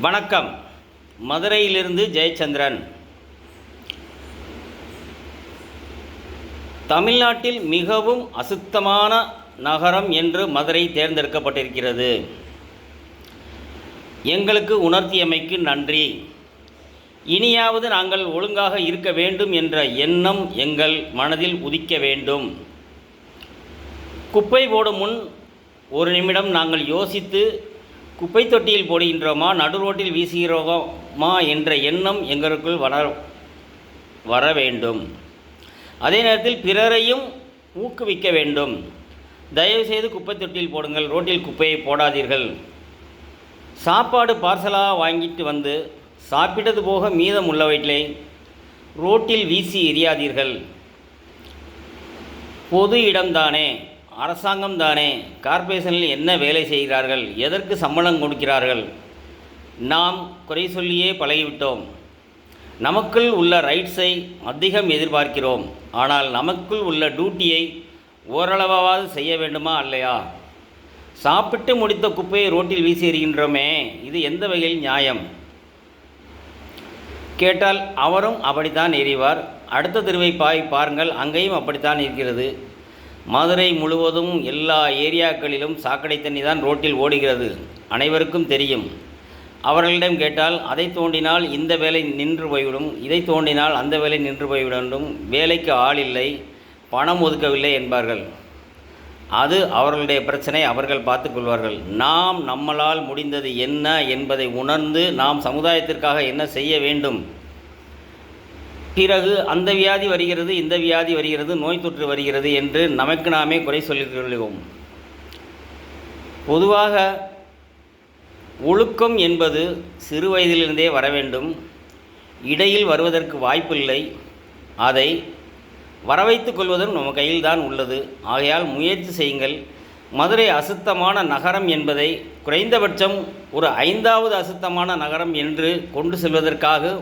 வணக்கம். மதுரையிலிருந்து ஜெயச்சந்திரன். தமிழ்நாட்டில் மிகவும் அசுத்தமான நகரம் என்று மதுரை தேர்ந்தெடுக்கப்பட்டிருக்கிறது. எங்களுக்கு உணர்த்தியமைக்கு நன்றி. இனியாவது நாங்கள் ஒழுங்காக இருக்க வேண்டும் என்ற எண்ணம் எங்கள் மனதில் உதிக்க வேண்டும். குப்பை போடும் முன் ஒரு நிமிடம் நாங்கள் யோசித்து குப்பை தொட்டியில் போடுகின்றோமா நடு ரோட்டில் வீசுகிறோமா என்ற எண்ணம் எங்களுக்குள் வர வர வேண்டும். அதே நேரத்தில் பிறரையும் ஊக்குவிக்க வேண்டும். தயவுசெய்து குப்பை தொட்டியில் போடுங்கள் ரோட்டில் குப்பையை போடாதீர்கள். சாப்பாடு பார்சலாக வாங்கிட்டு வந்து சாப்பிட்டது போக மீதம் உள்ளவற்றை ரோட்டில் வீசி எறியாதீர்கள். பொது இடம்தானே. அரசாங்கம் தானே. கார்ப்பரேஷனில் என்ன வேலை செய்கிறார்கள்? எதற்கு சம்பளம் கொடுக்கிறார்கள்? நாம் குறை சொல்லியே பழகிவிட்டோம். நமக்குள் உள்ள ரைட்ஸை அதிகம் எதிர்பார்க்கிறோம். ஆனால் நமக்குள் உள்ள டியூட்டியை ஓரளவாவது செய்ய வேண்டுமா இல்லையா சாப்பிட்டு முடித்த குப்பையை ரோட்டில் வீசி எறிகின்றோமே. இது எந்த வகையில் நியாயம்? கேட்டால் அவரும் அப்படித்தான் எறிவார். அடுத்த தெருவை பாய் பாருங்கள் அங்கேயும் அப்படித்தான் இருக்கிறது. மதுரை முழுவதும் எல்லா ஏரியாக்களிலும் சாக்கடை தண்ணி தான் ரோட்டில் ஓடுகிறது. அனைவருக்கும் தெரியும். அவர்களிடம் கேட்டால் அதை தோண்டினால் இந்த வேலை நின்று போய்விடும். இதை தோண்டினால் அந்த வேலை நின்று போய்விடும் வேலைக்கு ஆள் இல்லை. பணம் ஒதுக்கவில்லை என்பார்கள். அது அவர்களுடைய பிரச்சனை. அவர்கள் பார்த்துக்கொள்வார்கள் நாம் நம்மளால் முடிந்தது என்ன என்பதை உணர்ந்து நாம் சமுதாயத்திற்காக என்ன செய்ய வேண்டும்? பிறகு அந்த வியாதி வருகிறது இந்த வியாதி வருகிறது நோய் தொற்று வருகிறது என்று நமக்கு நாமே குறை சொல்லிக்கொள்கிறோம். பொதுவாக ஒழுக்கம் என்பது சிறு வயதிலிருந்தே வர வேண்டும். இடையில் வருவதற்கு வாய்ப்பில்லை அதை வரவைத்துக் கொள்வதும் நம்ம கையில்தான் உள்ளது. ஆகையால் முயற்சி செய்யுங்கள். மதுரை அசுத்தமான நகரம் என்பதை குறைந்தபட்சம் ஒரு ஐந்தாவது அசுத்தமான நகரம் என்று கொண்டு செல்வதற்காக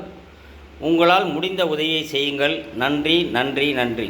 உங்களால் முடிந்த உதவியை செய்யுங்கள். நன்றி நன்றி நன்றி.